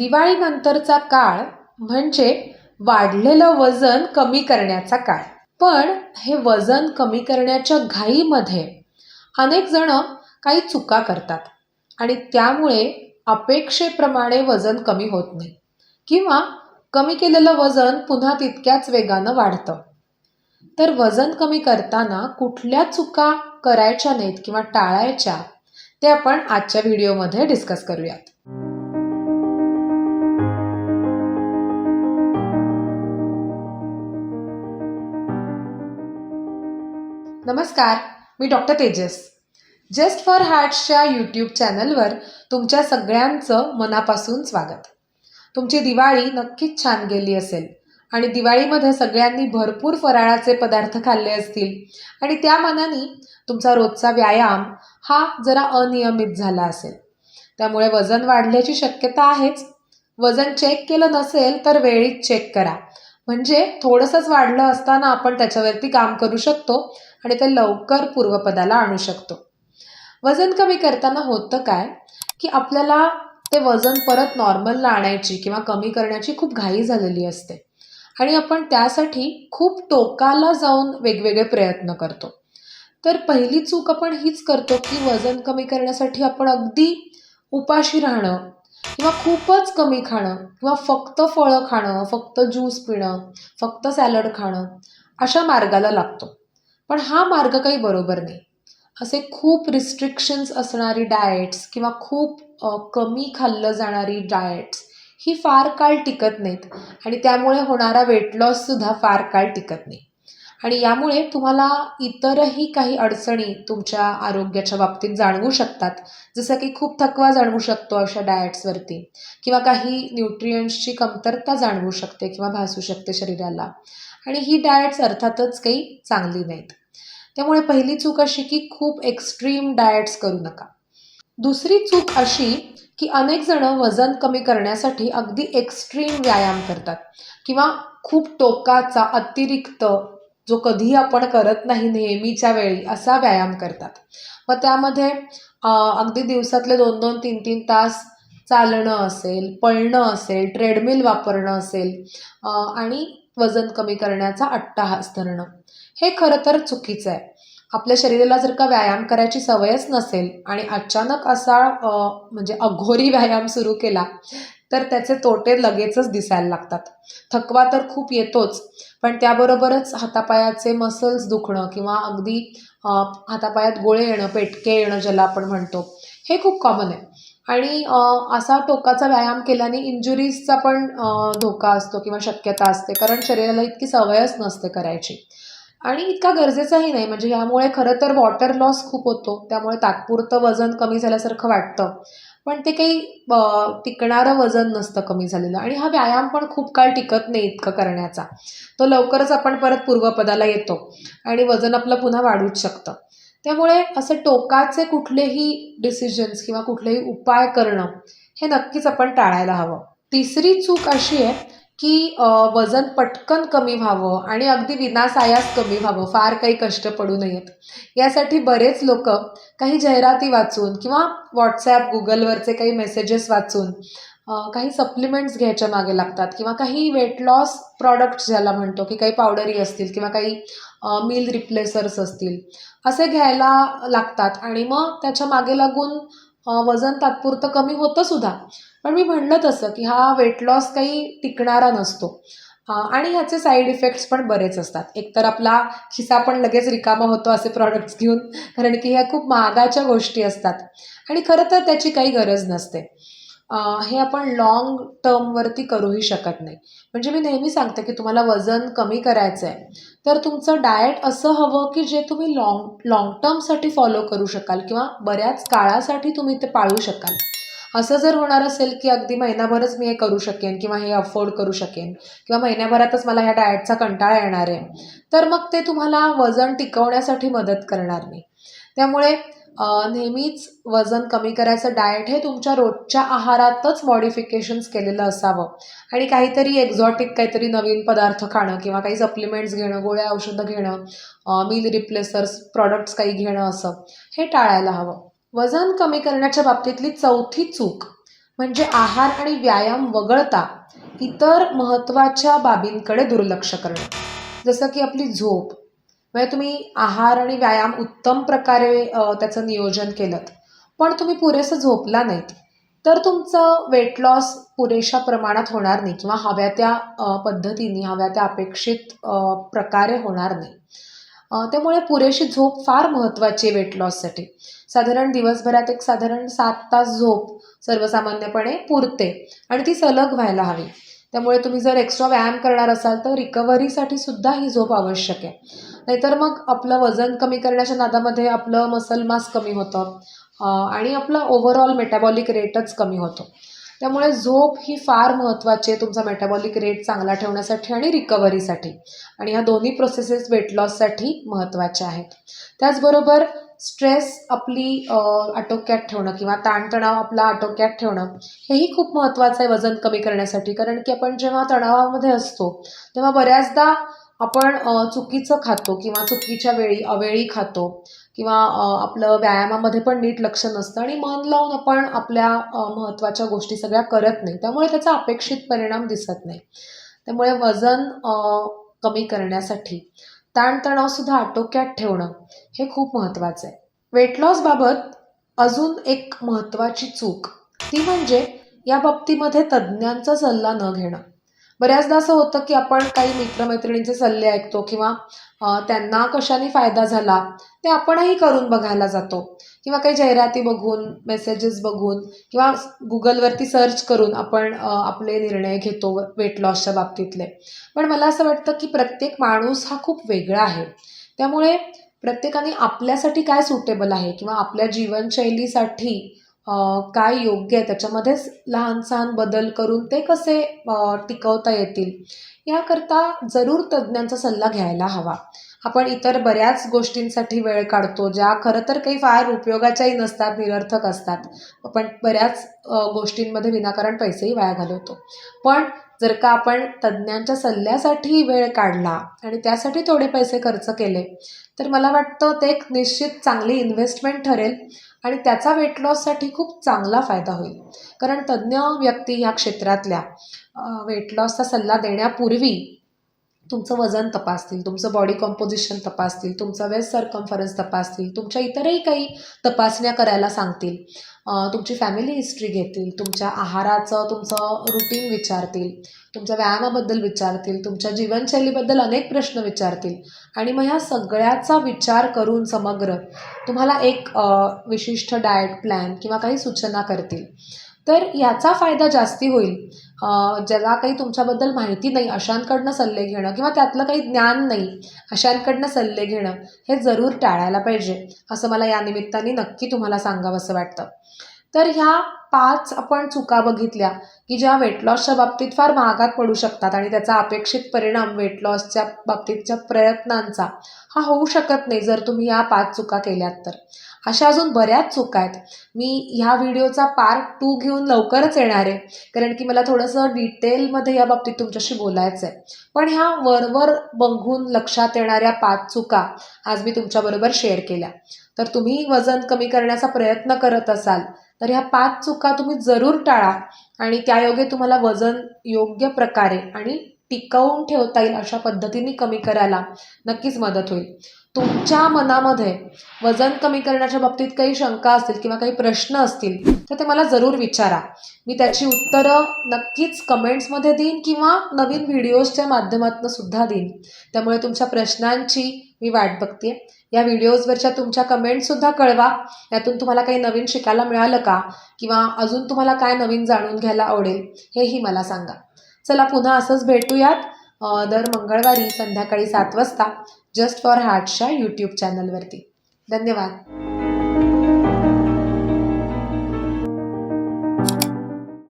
दिवाळीनंतरचा काळ म्हणजे वाढलेलं वजन कमी करण्याचा काळ. पण हे वजन कमी करण्याच्या घाईमध्ये अनेक जण काही चुका करतात आणि त्यामुळे अपेक्षेप्रमाणे वजन कमी होत नाही किंवा कमी केलेलं वजन पुन्हा तितक्याच वेगानं वाढतं. तर वजन कमी करताना कुठल्या चुका करायच्या नाहीत किंवा टाळायच्या ते आपण आजच्या व्हिडिओमध्ये डिस्कस करूयात. नमस्कार मी डॉक्टर तेजस. जस्ट फॉर हार्ट्सच्या यूट्यूब चॅनलवर तुमच्या सगळ्यांचं मनापासून स्वागत. तुमची दिवाळी नक्कीच छान गेली असेल आणि दिवाळीमध्ये सगळ्यांनी भरपूर फराळाचे पदार्थ खाल्ले असतील आणि त्या मानाने तुमचा रोजचा व्यायाम हा जरा अनियमित झाला असेल. त्यामुळे वजन वाढल्याची शक्यता आहेच. वजन चेक केलं नसेल तर वेळीच चेक करा. म्हणजे थोडंसंच वाढलं असताना आपण त्याच्यावरती काम करू शकतो. आणि ते लवकर पूर्वपदाला आणू शकतो. वजन कमी करताना होतं काय? की आपल्याला ते वजन परत नॉर्मलला आणायची किंवा कमी करण्याची खूप घाई झालेली असते. आणि आपण त्यासाठी खूप टोकाला जाऊन वेगवेगळे प्रयत्न करतो. तर पहिली चूक आपण हीच करतो की वजन कमी करण्यासाठी आपण अगदी उपाशी राहणं किंवा खूपच कमी खाणं किंवा फक्त फळं खाणं फक्त ज्यूस पिणं फक्त सॅलड खाणं अशा मार्गाला लागतो. पण हा मार्ग काही बरोबर नाही. असे खूप रिस्ट्रिक्शन्स असणारी डाएट्स किंवा खूप कमी खाल्लं जाणारी डाएट्स ही फार काळ टिकत नाहीत आणि त्यामुळे होणारा वेट लॉससुद्धा फार काळ टिकत नाही. आणि यामुळे तुम्हाला इतरही काही अडचणी तुमच्या आरोग्याच्या बाबतीत जाणवू शकतात. जसं की खूप थकवा जाणवू शकतो अशा डाएट्सवरती किंवा काही न्यूट्रियंट्सची कमतरता जाणवू शकते किंवा भासू शकते शरीराला. आणि ही डाएट्स अर्थातच काही चांगली नाहीत. त्यामुळे पहिली चूक अशी की खूप एक्स्ट्रीम डाएट्स करू नका. दुसरी चूक अशी की अनेक जण वजन कमी करण्यासाठी अगदी एक्स्ट्रीम व्यायाम करतात किंवा खूप टोकाचा अतिरिक्त जो कधी आपण करत नाही नेहमीच्या वेळी असा व्यायाम करतात. मग त्यामध्ये अगदी दिवसातले दोन दोन तीन तीन तास चालणं असेल पळणं असेल ट्रेडमिल वापरणं असेल आणि वजन कमी करण्याचा अट्टाहास धरणं. हे खरं तर चुकीचं आहे. आपल्या शरीराला जर का व्यायाम करायची सवयच नसेल आणि अचानक असा म्हणजे अघोरी व्यायाम सुरू केला तर त्याचे तोटे लगेचच दिसायला लागतात. थकवा तर खूप येतोच पण त्याबरोबरच हातापायाचे मसल्स दुखणं किंवा अगदी हातापायात गोळे येणं पेटके येणं ज्याला आपण म्हणतो हे खूप कॉमन आहे. आणि असा टोकाचा व्यायाम केल्याने इंजुरीजचा पण धोका असतो किंवा शक्यता असते कारण शरीराला इतकी सवयच नसते करायची. आणि इतका गरजेचाही नाही. म्हणजे यामुळे खरं तर वॉटर लॉस खूप होतो. त्यामुळे तात्पुरतं वजन कमी झाल्यासारखं वाटतं. पण ते काही टिकणारं वजन नसतं कमी झालेलं. आणि हा व्यायाम पण खूप काळ टिकत नाही इतकं करण्याचा. तो लवकरच आपण परत पूर्वपदाला येतो. आणि वजन आपलं पुन्हा वाढूच शकतं. त्यामुळे असे टोकाचे कुठलेही डिसिजन्स किंवा कुठलेही उपाय करणं हे नक्कीच आपण टाळायला हवं. तिसरी चूक अशी आहे की वजन पटकन कमी व्हावं आणि अगदी विनासायास कमी व्हावं फार काही कष्ट पडू नयेत. यासाठी बरेच लोक काही जाहिराती वाचून किंवा व्हॉट्सॲप गुगलवरचे काही मेसेजेस वाचून काही सप्लिमेंट्स घ्यायच्या मागे लागतात किंवा काही वेट लॉस प्रॉडक्ट्स ज्याला म्हणतो की काही पावडरी असतील किंवा काही मील रिप्लेसर्स असतील असे घ्यायला लागतात. आणि मग त्याच्यामागे लागून वजन तात्पुरतं कमी होतं सुद्धा. पण मी म्हणलं तसं की हा वेट लॉस काही टिकणारा नसतो. आणि ह्याचे साईड इफेक्ट्स पण बरेच असतात. एकतर आपला खिसा पण लगेच रिकामा होतो असे प्रॉडक्ट्स घेऊन कारण की ह्या खूप महागाच्या गोष्टी असतात. आणि खरं तर त्याची काही गरज नसते. हे आपण लाँग टर्मवरती करूही शकत नाही. म्हणजे मी नेहमी सांगते की तुम्हाला वजन कमी करायचं आहे तर तुमचं डाएट असं हवं की जे तुम्ही लाँग लाँग टर्मसाठी फॉलो करू शकाल किंवा बऱ्याच काळासाठी तुम्ही ते पाळू शकाल. असं जर होणार असेल की अगदी महिनाभरच मी हे करू शकेन किंवा हे अफोर्ड करू शकेन किंवा महिन्याभरातच मला ह्या डाएटचा कंटाळा येणार आहे तर मग ते तुम्हाला वजन टिकवण्यासाठी मदत करणार नाही. त्यामुळे नेहमीच वजन कमी करायचं डाएट हे तुमच्या रोजच्या आहारातच मॉडिफिकेशन्स केलेलं असावं. आणि काहीतरी एक्झॉटिक काहीतरी नवीन पदार्थ खाणं किंवा काही सप्लिमेंट्स घेणं गोळ्या औषधं घेणं मील रिप्लेसर्स प्रॉडक्ट्स काही घेणं असं हे टाळायला हवं. वजन कमी करण्याच्या बाबतीतली चौथी चूक म्हणजे आहार आणि व्यायाम वगळता इतर महत्त्वाच्या बाबींकडे दुर्लक्ष करणं. जसं की आपली झोप म्हणजे तुम्ही आहार आणि व्यायाम उत्तम प्रकारे त्याचं नियोजन केलं पण तुम्ही पुरेसं झोपला नाहीत. तर तुमचं वेट लॉस पुरेशा प्रमाणात होणार नाही किंवा हव्या त्या पद्धतीने हव्या त्या अपेक्षित प्रकारे होणार नाही. त्यामुळे पुरेशी झोप फार महत्त्वाची आहे वेट लॉससाठी साधारण दिवसभरात एक साधारण सात तास झोप सर्वसामान्यपणे पुरते आणि ती सलग व्हायला हवी. त्यामुळे तुम्ही जर एक्स्ट्रा व्यायाम करणार असाल तर रिकव्हरीसाठी सुद्धा ही झोप आवश्यक आहे. नाहीतर मग आपलं वजन कमी करण्याच्या नादामध्ये आपलं मसल मास कमी होतं. आणि आपलं ओव्हरऑल मेटाबॉलिक रेटच कमी होतो. त्यामुळे झोप ही फार महत्त्वाची आहे तुमचा मेटाबॉलिक रेट चांगला ठेवण्यासाठी आणि रिकव्हरीसाठी आणि ह्या दोन्ही प्रोसेसेस वेट लॉससाठी महत्त्वाच्या आहेत. त्याचबरोबर स्ट्रेस आपली आटोक्यात ठेवणं किंवा ताणतणाव आपला आटोक्यात ठेवणं हेही खूप महत्त्वाचं आहे वजन कमी करण्यासाठी. कारण की आपण जेव्हा तणावामध्ये असतो तेव्हा बऱ्याचदा आपण चुकीचं खातो किंवा चुकीच्या वेळी अवेळी खातो किंवा आपलं व्यायामामध्ये पण नीट लक्ष नसतं आणि मन लावून आपण आपल्या महत्त्वाच्या गोष्टी सगळ्या करत नाही. त्यामुळे त्याचा अपेक्षित परिणाम दिसत नाही. त्यामुळे वजन कमी करण्यासाठी ताणतणावसुद्धा आटोक्यात ठेवणं हे खूप महत्त्वाचं आहे. वेट लॉसबाबत अजून एक महत्त्वाची चूक ती म्हणजे या बाबतीमध्ये तज्ज्ञांचा सल्ला न घेणं. बऱ्याचदा असं होतं की आपण काही मित्रमैत्रिणींचे सल्ले ऐकतो किंवा त्यांना कशाने फायदा झाला ते आपणही करून बघायला जातो. किंवा काही जाहिराती बघून मेसेजेस बघून किंवा गुगलवरती सर्च करून आपण आपले निर्णय घेतो वेट लॉसच्या बाबतीतले. पण मला असं वाटतं की प्रत्येक माणूस हा खूप वेगळा आहे. त्यामुळे प्रत्येकाने आपल्यासाठी काय सुटेबल आहे किंवा आपल्या जीवनशैलीसाठी काय योग्य आहे? त्याच्यामध्येच लहान सहान बदल करून ते कसे टिकवता येतील? याकरता जरूर तज्ज्ञांचा सल्ला घ्यायला हवा. आपण इतर बऱ्याच गोष्टींसाठी वेळ काढतो ज्या खरं तर काही फार उपयोगाच्याही नसतात निरर्थक असतात. आपण बऱ्याच गोष्टींमध्ये विनाकारण पैसेही वाया घालवतो. पण जर का आपण तज्ज्ञांच्या सल्ल्यासाठी वेळ काढला आणि त्यासाठी थोडे पैसे खर्च केले तर मला वाटतं ते एक निश्चित चांगली इन्व्हेस्टमेंट ठरेल आणि त्याचा वेट लॉससाठी खूप चांगला फायदा होईल. कारण तज्ज्ञ व्यक्ती ह्या क्षेत्रातल्या वेट लॉसचा सल्ला देण्यापूर्वी तुमचं वजन तपासतील तुमचं बॉडी कॉम्पोजिशन तपासतील तुमचा वेस्ट सर्कम्फरन्स तपासतील तुमच्या इतरही काही तपासण्या करायला सांगतील. तुमची फॅमिली हिस्ट्री घेतील तुमच्या आहाराचं तुमचं रुटीन विचारतील तुमच्या व्यायामाबद्दल विचारतील तुमच्या जीवनशैलीबद्दल अनेक प्रश्न विचारतील. आणि मग ह्या सगळ्याचा विचार करून समग्र तुम्हाला एक विशिष्ट डाएट प्लॅन किंवा काही सूचना करतील. तर याचा फायदा जास्ती होईल. ज्याला काही तुमच्याबद्दल माहिती नाही अशांकडनं सल्ले घेणं किंवा त्यातलं काही ज्ञान नाही अशांकडनं सल्ले घेणं हे जरूर टाळायला पाहिजे असं मला या निमित्ताने नक्की तुम्हाला सांगावंसं वाटतं. तर ह्या पाच आपण चुका बघितल्या की ज्या वेट लॉसच्या बाबतीत फार महागात पडू शकतात आणि त्याचा अपेक्षित परिणाम वेट लॉसच्या बाबतीतच्या प्रयत्नांचा हा होऊ शकत नाही जर तुम्ही या पाच चुका केल्यात तर. अशा अजून बऱ्याच चुका आहेत. मी ह्या व्हिडिओचा पार्ट टू घेऊन लवकरच येणार आहे कारण की मला थोडंसं डिटेलमध्ये या बाबतीत तुमच्याशी बोलायचं आहे पण ह्या वरवर बघून लक्षात येणाऱ्या पाच चुका आज मी तुमच्याबरोबर शेअर केल्या. तर तुम्ही वजन कमी करण्याचा प्रयत्न करत असाल तर ह्या पाच चुका तुम्ही जरूर टाळा आणि त्यायोगे तुम्हाला वजन योग्य प्रकारे आणि टिकवून ठेवता येईल अशा पद्धतीने कमी करायला नक्कीच मदत होईल. तुमच्या मनामध्ये वजन कमी करण्याच्या बाबतीत काही शंका असतील किंवा काही प्रश्न असतील तर ते मला जरूर विचारा. मी त्याची उत्तरं नक्कीच कमेंट्समध्ये देईन किंवा नवीन व्हिडिओजच्या माध्यमातून सुद्धा देईन. त्यामुळे तुमच्या प्रश्नांची मी वाट बघते या व्हिडिओजवरच्या तुमच्या कमेंटसुद्धा कळवा. यातून तुम्हाला काही नवीन शिकायला मिळालं का? किंवा अजून तुम्हाला काय नवीन जाणून घ्यायला आवडेल हेही मला सांगा. चला पुन्हा असंच भेटूयात. दर मंगळवारी संध्याकाळी सात वाजता जस्ट फॉर हार्टच्या यूट्यूब चॅनलवरती धन्यवाद.